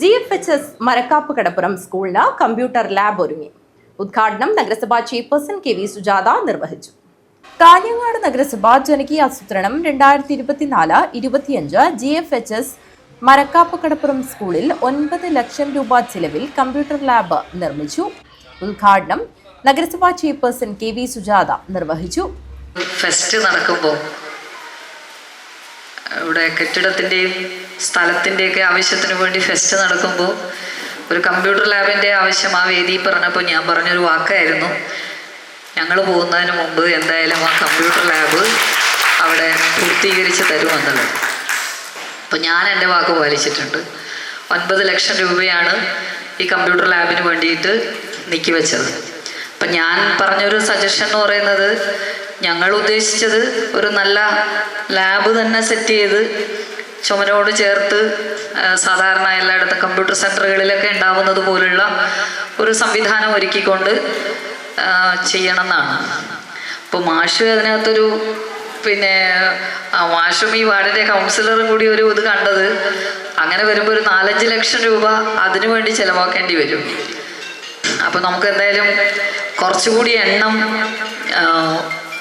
G F H S Marakkap Kadappuram സ്കൂളിന് computer lab ഒരുങ്ങി. ഉദ്ഘാടനം നഗരസഭാ ചെയർപേഴ്സൺ കെ വി സുജാത നിർവഹിച്ചു. കാഞ്ഞങ്ങാട് നഗരസഭ ജനകീയ ആസൂത്രണം രണ്ടായിരത്തി ഇരുപത്തിനാല് ഇരുപത്തിയഞ്ച് G F H S Marakkap Kadappuram സ്കൂളിൽ ഒൻപത് ലക്ഷം രൂപ ചിലവിൽ കമ്പ്യൂട്ടർ ലാബ് നിർമ്മിച്ചു. ഉദ്ഘാടനം നഗരസഭാ ചെയർപേഴ്സൺ കെ വി സുജാത നിർവഹിച്ചു. ഫെസ്റ്റ് നടക്കുമ്പോൾ ഇവിടെ കെട്ടിടത്തിന്റെയും സ്ഥലത്തിന്റെയൊക്കെ ആവശ്യത്തിന് വേണ്ടി ഫെസ്റ്റ് നടക്കുമ്പോൾ ഒരു കമ്പ്യൂട്ടർ ലാബിന്റെ ആവശ്യം ആ വേദിയിൽ പറഞ്ഞപ്പോൾ ഞാൻ പറഞ്ഞൊരു വാക്കായിരുന്നു. ഞങ്ങൾ പോകുന്നതിന് മുമ്പ് എന്തായാലും ആ കമ്പ്യൂട്ടർ ലാബ് അവിടെ പൂർത്തീകരിച്ച് തരുമെന്നുള്ളത്. അപ്പോൾ ഞാൻ എന്റെ വാക്ക് പാലിച്ചിട്ടുണ്ട്. ഒൻപത് ലക്ഷം രൂപയാണ് ഈ കമ്പ്യൂട്ടർ ലാബിന് വേണ്ടിയിട്ട് നീക്കി വെച്ചത്. അപ്പം ഞാൻ പറഞ്ഞൊരു സജഷൻ എന്ന് പറയുന്നത് ഞങ്ങൾ ഉദ്ദേശിച്ചത് ഒരു നല്ല ലാബ് തന്നെ സെറ്റ് ചെയ്ത് ചുമരോട് ചേർത്ത് സാധാരണ എല്ലായിടത്തും കമ്പ്യൂട്ടർ സെന്ററുകളിലൊക്കെ ഉണ്ടാവുന്നത് പോലുള്ള ഒരു സംവിധാനം ഒരുക്കിക്കൊണ്ട് ചെയ്യണമെന്നാണ്. അപ്പോൾ മാഷ് അതിനകത്തൊരു പിന്നെ മാഷും ഈ വാർഡിന്റെ കൗൺസിലറും കൂടി ഒരു ഇത് കണ്ടത് അങ്ങനെ വരുമ്പോൾ ഒരു നാലഞ്ച് ലക്ഷം രൂപ അതിനു വേണ്ടി ചിലവാക്കേണ്ടി വരും. അപ്പോൾ നമുക്ക് എന്തായാലും കുറച്ചുകൂടി എണ്ണം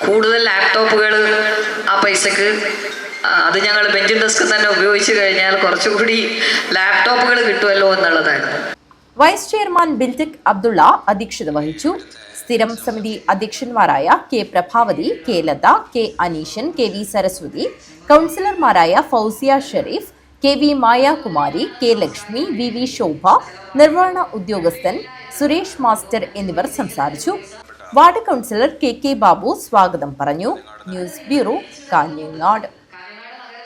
കൂടുതൽ ലാപ്ടോപ്പുകൾ ആ പൈസക്ക് അത് ഞങ്ങൾ ബെഞ്ചിൻ ഡെസ്ക് തന്നെ ഉപയോഗിച്ചു കഴിഞ്ഞാൽ കുറച്ചുകൂടി ലാപ്ടോപ്പുകൾ കിട്ടുമല്ലോ എന്നുള്ളതായിരുന്നു. വൈസ് ചെയർമാൻ ബിൽറ്റിക് അബ്ദുള്ള അധ്യക്ഷത വഹിച്ചു. സ്ഥിരം സമിതി അധ്യക്ഷന്മാരായ K Prabhavathi K Latha K Aneeshan K V Saraswathi കൗൺസിലർമാരായ Fousiya Shereef K V Mayakumari K Lakshmi V V Shobha നിർവഹണ ഉദ്യോഗസ്ഥൻ സുരേഷ് മാസ്റ്റർ എന്നിവർ സംസാരിച്ചു. Ward councillor K K Babu സ്വാഗതം പറഞ്ഞു. News bureau Kanhangad.